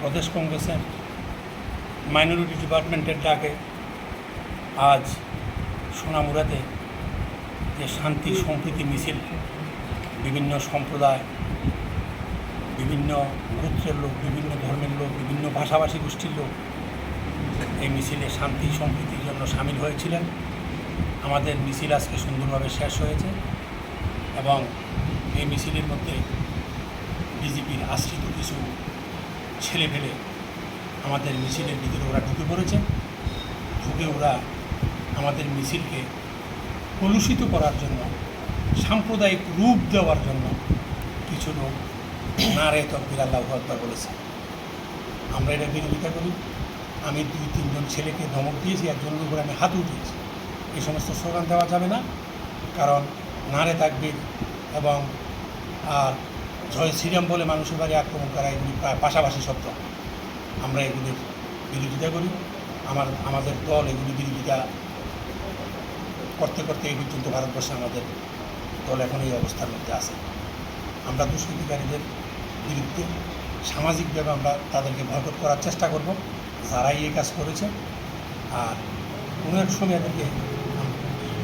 প্রদেশ কংগ্রেসের মাইনরিটি ডিপার্টমেন্টের ডাকে আজ সোনামুড়াতে যে শান্তি, সম্প্রীতি, মিছিল, বিভিন্ন সম্প্রদায়, বিভিন্ন গোত্রের লোক, বিভিন্ন ধর্মের লোক, বিভিন্ন ভাষাভাষী গোষ্ঠীর লোক এই মিছিলে শান্তি, সম্প্রীতির জন্য সামিল হয়েছিলেন। আমাদের মিছিল আজকে সুন্দরভাবে শেষ হয়েছে এবং এই মিছিলের মধ্যে বিজেপির আশ্রিত কিছু ছেলে ফেলে আমাদের মিছিলের ভিতরে ওরা ঢুকে পড়েছে। ঢুকে ওরা আমাদের মিছিলকে কলুষিত করার জন্য, সাম্প্রদায়িক রূপ দেওয়ার জন্য কিছু লোক নারে তকবির আল্লাহ আকবর বলেছে। আমরা এটা বিরোধিতা করি। আমি দুই, তিনজন ছেলেকে ধমক দিয়েছি একজনের উপরে আমি হাত উঠিয়েছি। এই সমস্ত স্লোগান দেওয়া যাবে না। কারণ নারে তাকবির এবং আর শ্রীরাম বলে মানুষের বাড়ি আক্রমণ করা এগুলি পাশাপাশি শব্দ আমরা এগুলির বিরোধিতা করি। আমার, আমাদের দল এগুলি বিরোধিতা করতে করতে এই পর্যন্ত ভারতবর্ষে আমাদের দল এখন এই অবস্থার মধ্যে আছে। আমরা দুষ্কৃতিকারীদের বিরুদ্ধে সামাজিকভাবে আমরা তাদেরকে বয়কট করার চেষ্টা করব, যারাই এই কাজ করেছে। আর কোনো এক সময় এদেরকে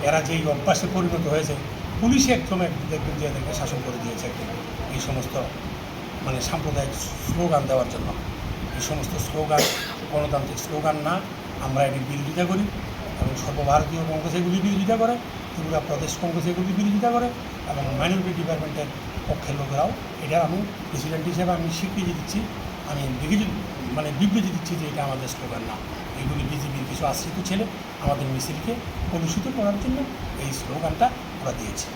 এরা যেই অভ্যাসে পরিণত হয়েছে, পুলিশে একদম এক- দেখবেন যে এদেরকে শাসন করে দিয়েছে একদম। এই সমস্ত মানে সাম্প্রদায়িক স্লোগান দেওয়ার জন্য। এই সমস্ত স্লোগান, গণতান্ত্রিক স্লোগান না, আমরা এটির বিরোধিতা করি এবং সর্বভারতীয় কংগ্রেস এগুলি বিরোধিতা করে ত্রিপুরা প্রদেশ কংগ্রেস এগুলি বিরোধিতা করে এবং মাইনরিটি ডিপার্টমেন্টের পক্ষের লোকেরাও এটা আমি প্রেসিডেন্ট হিসেবে আমি স্বীকৃতি দিচ্ছি, আমি মানে বিবৃতি দিচ্ছি যে এটা আমাদের স্লোগান না। এগুলি বিজেপির কিছু আশ্রিত ছেলে আমাদের মিছিলকে কলুষিত করার জন্য এই স্লোগানটা ওরা দিয়েছে।